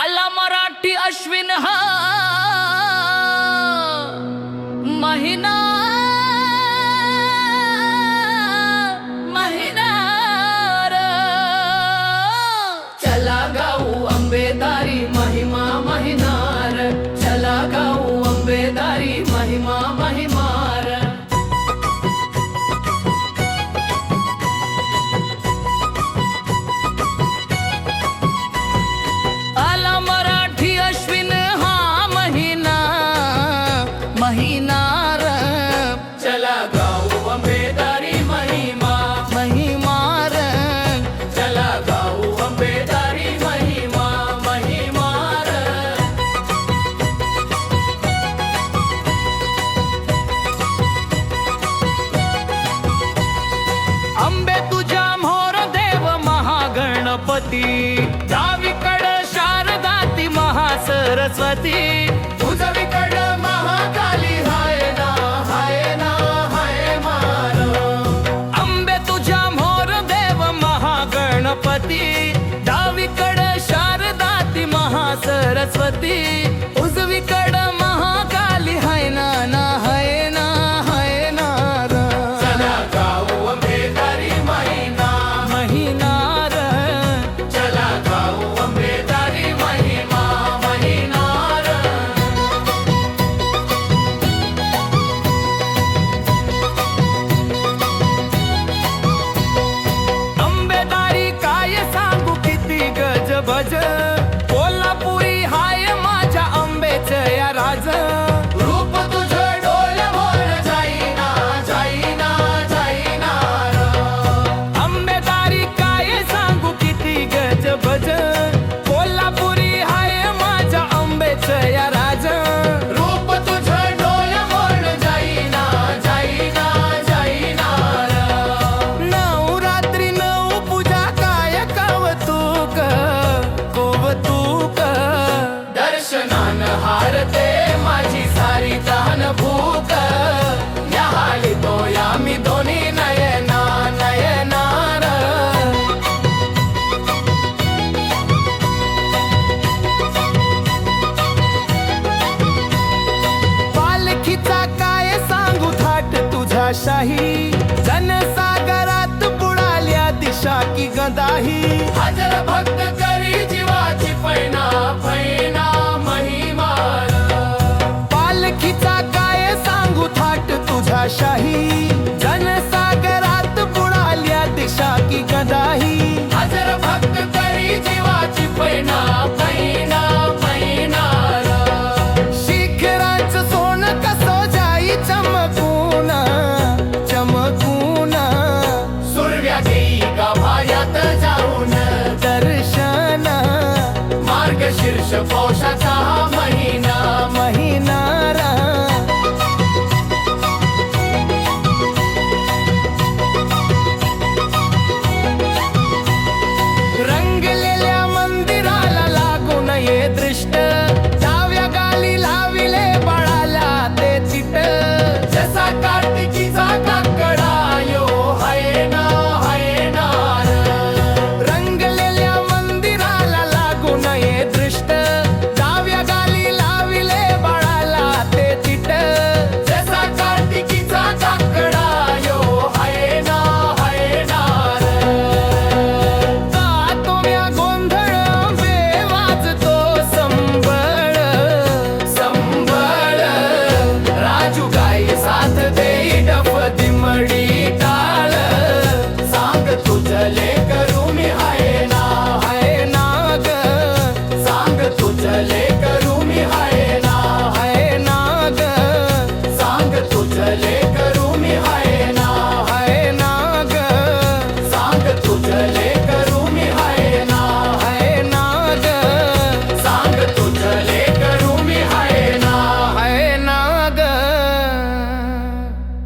आला मराठी अश्विन हा. महिना महिनार चला गाऊ अंबेदारी महिमा. महिमार चला गाऊ अंबेदारी महिमा. महिमार अंबे तुझ्या मोर देव महागणपती. डावीकड शारदाती महासरस्वती. ಸರಸ್ವತಿ आशाही जनसागरात बुडाल्या दिशा की गदाही हजर भक्त करी जीवाची पैना पैना महिमा. पालखीचा काय सांगू थाट तुझ्या शाही. जनसागरात बुडाल्या दिशा की गदाही हजर भक्त करी जीवाची पैना पैना दर्शना जाऊन. मार्गशीर्ष पोषाचा महिना. महिना. లేక